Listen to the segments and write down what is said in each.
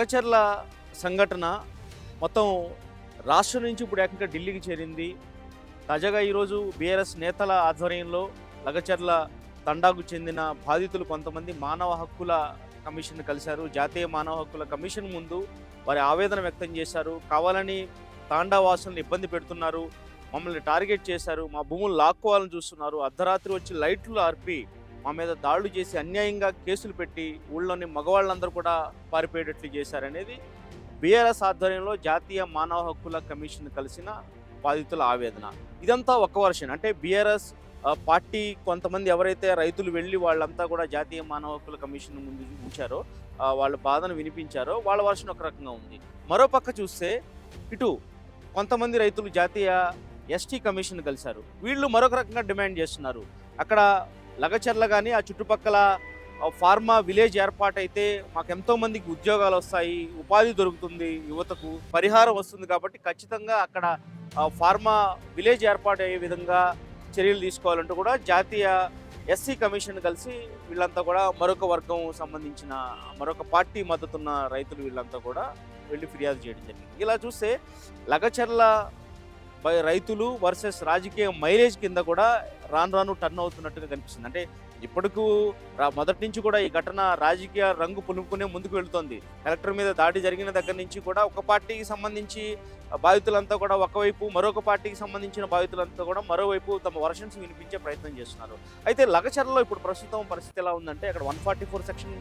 లగచర్ల సంఘటన మొత్తం రాష్ట్రం నుంచి ఇప్పుడు ఏకంగా ఢిల్లీకి చేరింది. తాజాగా ఈరోజు బీఆర్ఎస్ నేతల ఆధ్వర్యంలో లగచర్ల తండాకు చెందిన బాధితులు కొంతమంది మానవ హక్కుల కమిషన్ కలిశారు. జాతీయ మానవ హక్కుల కమిషన్ ముందు వారి ఆవేదన వ్యక్తం చేశారు. కావాలని తాండా వాసులను ఇబ్బంది పెడుతున్నారు. మమ్మల్ని టార్గెట్ చేశారు. మా భూములు లాక్కోవాలని చూస్తున్నారు. అర్ధరాత్రి వచ్చి లైట్లు ఆర్పి మా మీద దాడులు చేసి అన్యాయంగా కేసులు పెట్టి ఊళ్ళోని మగవాళ్ళందరూ కూడా పారిపోయేటట్లు చేశారనేది బీఆర్ఎస్ ఆధ్వర్యంలో జాతీయ మానవ హక్కుల కమిషన్ కలిసిన బాధితుల ఆవేదన. ఇదంతా ఒక వర్షన్. అంటే బీఆర్ఎస్ పార్టీ కొంతమంది ఎవరైతే రైతులు వెళ్ళి వాళ్ళంతా కూడా జాతీయ మానవ హక్కుల కమిషన్ ముందు ఉంచారో వాళ్ళ బాధను వినిపించారో వాళ్ళ వర్షన్ ఒక రకంగా ఉంది. మరో పక్క చూస్తే ఇటు కొంతమంది రైతులు జాతీయ ఎస్టీ కమిషన్ కలిశారు. వీళ్ళు మరొక రకంగా డిమాండ్ చేస్తున్నారు. అక్కడ లగచర్ల కానీ ఆ చుట్టుపక్కల ఫార్మా విలేజ్ ఏర్పాటైతే మాకు ఎంతో మందికి ఉద్యోగాలు వస్తాయి ఉపాధి దొరుకుతుంది యువతకు పరిహారం వస్తుంది కాబట్టి ఖచ్చితంగా అక్కడ ఫార్మా విలేజ్ ఏర్పాటు అయ్యే విధంగా చర్యలు తీసుకోవాలంటూ కూడా జాతీయ ఎస్సీ కమిషన్ కలిసి వీళ్ళంతా కూడా మరొక వర్గం సంబంధించిన మరొక పార్టీ మద్దతున్న రైతులు వీళ్ళంతా కూడా వెళ్ళి ఫిర్యాదు చేయడం జరిగింది. ఇలా చూస్తే లగచర్ల రైతులు వర్సెస్ రాజకీయ మైలేజ్ కింద కూడా రాను రాను టర్న్ అవుతున్నట్టుగా కనిపిస్తుంది. అంటే ఇప్పటికు మొదటి నుంచి కూడా ఈ ఘటన రాజకీయ రంగు పులుపుకునే ముందుకు వెళుతోంది. కలెక్టర్ మీద దాడి జరిగిన దగ్గర నుంచి కూడా ఒక పార్టీకి సంబంధించి బాధితులంతా కూడా ఒకవైపు మరొక పార్టీకి సంబంధించిన బాధితులంతా కూడా మరోవైపు తమ వర్షన్స్ వినిపించే ప్రయత్నం చేస్తున్నారు. అయితే లగచర్లలో ఇప్పుడు ప్రస్తుతం పరిస్థితి ఎలా ఉందంటే అక్కడ వన్ ఫార్టీ ఫోర్ సెక్షన్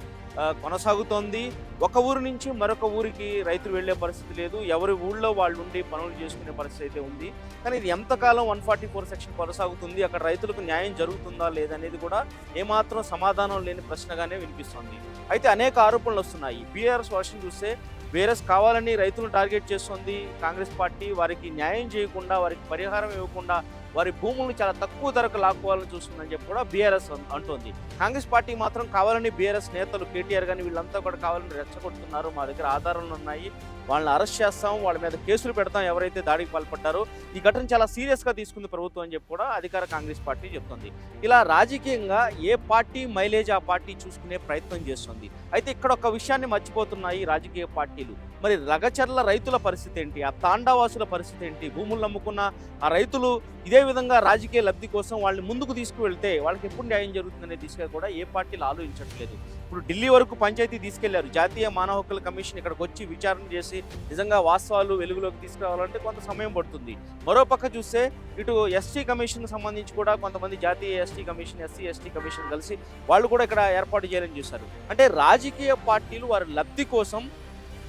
కొనసాగుతోంది. ఒక ఊరు నుంచి మరొక ఊరికి రైతులు వెళ్ళే పరిస్థితి లేదు. ఎవరి ఊళ్ళో వాళ్ళు ఉండి పనులు చేసుకునే పరిస్థితి అయితే ఉంది. కానీ ఇది ఎంతకాలం వన్ ఫార్టీ ఫోర్ సెక్షన్ కొనసాగుతుంది? అక్కడ రైతులకు న్యాయం జరుగుతుందా లేదనేది కూడా ఏమాత్రం సమాధానం లేని ప్రశ్నగానే వినిపిస్తోంది. అయితే అనేక ఆరోపణలు వస్తున్నాయి. బీఆర్ఎస్ వర్షన్ చూస్తే బీఆర్ఎస్ కావాలని రైతులను టార్గెట్ చేస్తోంది కాంగ్రెస్ పార్టీ. వారికి న్యాయం చేయకుండా వారికి పరిహారం ఇవ్వకుండా వారి భూములను చాలా తక్కువ ధరకు లాక్కోవాలని చూస్తుందని చెప్పి కూడా బీఆర్ఎస్ అంటోంది. కాంగ్రెస్ పార్టీ మాత్రం కావాలని బీఆర్ఎస్ నేతలు కేటీఆర్ కానీ వీళ్ళంతా కూడా కావాలని రెచ్చగొడుతున్నారు. మా దగ్గర ఆధారాలు ఉన్నాయి. వాళ్ళని అరెస్ట్ చేస్తాం. వాళ్ళ మీద కేసులు పెడతాం. ఎవరైతే దాడికి పాల్పడ్డారో ఈ ఘటన చాలా సీరియస్గా తీసుకుంది ప్రభుత్వం అని చెప్పి కూడా అధికార కాంగ్రెస్ పార్టీ చెప్తుంది. ఇలా రాజకీయంగా ఏ పార్టీ మైలేజ్ ఆ పార్టీ చూసుకునే ప్రయత్నం చేస్తుంది? అయితే ఇక్కడ ఒక విషయాన్ని మర్చిపోతున్నాయి రాజకీయ పార్టీలు. మరి రగచర్ల రైతుల పరిస్థితి ఏంటి? ఆ తాండావాసుల పరిస్థితి ఏంటి? భూములు నమ్ముకున్న ఆ రైతులు ఇదే విధంగా రాజకీయ లబ్ధి కోసం వాళ్ళని ముందుకు తీసుకువెళ్తే వాళ్ళకి ఎప్పుడు న్యాయం జరుగుతుందనే దిశగా కూడా ఏ పార్టీలు ఆలోచించట్లేదు. ఇప్పుడు ఢిల్లీ వరకు పంచాయతీ తీసుకెళ్ళారు. జాతీయ మానవ హక్కుల కమిషన్ ఇక్కడికి వచ్చి విచారణ చేసి నిజంగా వాస్తవాలు వెలుగులోకి తీసుకురావాలంటే కొంత సమయం పడుతుంది. మరో పక్క చూస్తే ఇటు ఎస్టీ కమిషన్ సంబంధించి కూడా కొంతమంది జాతీయ ST commission SC ST commission కలిసి వాళ్ళు కూడా ఇక్కడ ఏర్పాటు చేయాలని చూశారు. అంటే రాజకీయ పార్టీలు వారి లబ్ధి కోసం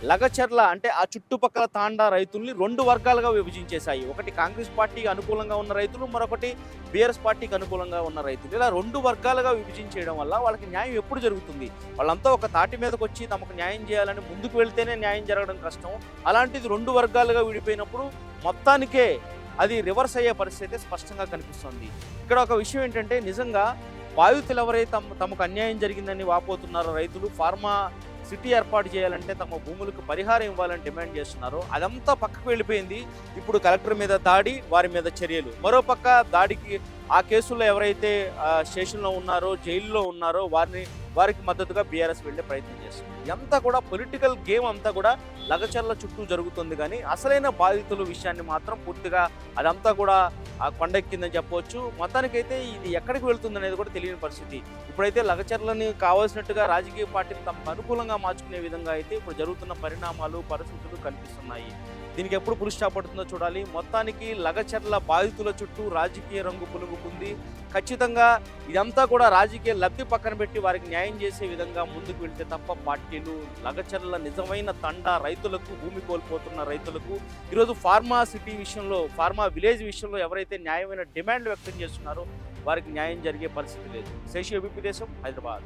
లగచర్ల అంటే ఆ చుట్టుపక్కల తాండా రైతుల్ని రెండు వర్గాలుగా విభజించేశాయి. ఒకటి కాంగ్రెస్ పార్టీకి అనుకూలంగా ఉన్న రైతులు మరొకటి బీఆర్ఎస్ పార్టీకి అనుకూలంగా ఉన్న రైతులు. ఇలా రెండు వర్గాలుగా విభజించేయడం వల్ల వాళ్ళకి న్యాయం ఎప్పుడు జరుగుతుంది? వాళ్ళంతా ఒక తాటి మీదకి వచ్చి తమకు న్యాయం చేయాలని ముందుకు వెళ్తేనే న్యాయం జరగడం కష్టం. అలాంటిది రెండు వర్గాలుగా విడిపోయినప్పుడు మొత్తానికే అది రివర్స్ అయ్యే పరిస్థితి అయితే స్పష్టంగా కనిపిస్తుంది. ఇక్కడ ఒక విషయం ఏంటంటే నిజంగా బాధితులు ఎవరైతే తమ తమకు అన్యాయం జరిగిందని వాపోతున్నారో రైతులు ఫార్మా సిటీ ఏర్పాటు చేయాలంటే తమ భూములకు పరిహారం ఇవ్వాలని డిమాండ్ చేస్తున్నారో. అదంతా పక్కకు వెళ్ళిపోయింది. ఇప్పుడు కలెక్టర్ మీద దాడి వారి మీద చర్యలు. మరో పక్క దాడికి ఆ కేసుల్లో ఎవరైతే స్టేషన్లో ఉన్నారో జైల్లో ఉన్నారో వారిని వారికి మద్దతుగా బీఆర్ఎస్ వెళ్ళే ప్రయత్నం చేస్తుంది. ఇదంతా కూడా పొలిటికల్ గేమ్ అంతా కూడా లగచర్ల చుట్టూ జరుగుతుంది కానీ అసలైన బాధితుల విషయాన్ని మాత్రం పూర్తిగా అదంతా కూడా ఆ కొండెక్కిందని చెప్పవచ్చు మొత్తానికైతే ఇది ఎక్కడికి వెళ్తుంది అనేది కూడా తెలియని పరిస్థితి. ఇప్పుడైతే లగచర్లని కావాల్సినట్టుగా రాజకీయ పార్టీని తమకు అనుకూలంగా మార్చుకునే విధంగా అయితే ఇప్పుడు జరుగుతున్న పరిణామాలు పరిస్థితులు కనిపిస్తున్నాయి. దీనికి ఎప్పుడు పురుష పడుతుందో చూడాలి. మొత్తానికి లగచర్ల బాధితుల చుట్టూ రాజకీయ రంగు పులుగుకుంది ఖచ్చితంగా ఇదంతా కూడా రాజకీయ లబ్ధి పక్కన పెట్టి వారికి న్యాయం చేసే విధంగా ముందుకు వెళ్తే తప్ప పార్టీలు లగచర్ల నిజమైన తండ రైతులకు భూమి కోల్పోతున్న రైతులకు ఈరోజు ఫార్మా సిటీ విషయంలో ఫార్మా విలేజ్ విషయంలో ఎవరైతే న్యాయమైన డిమాండ్ వ్యక్తం చేస్తున్నారో వారికి న్యాయం జరిగే పరిస్థితి లేదు. శేషి అభిపి దేశం హైదరాబాద్.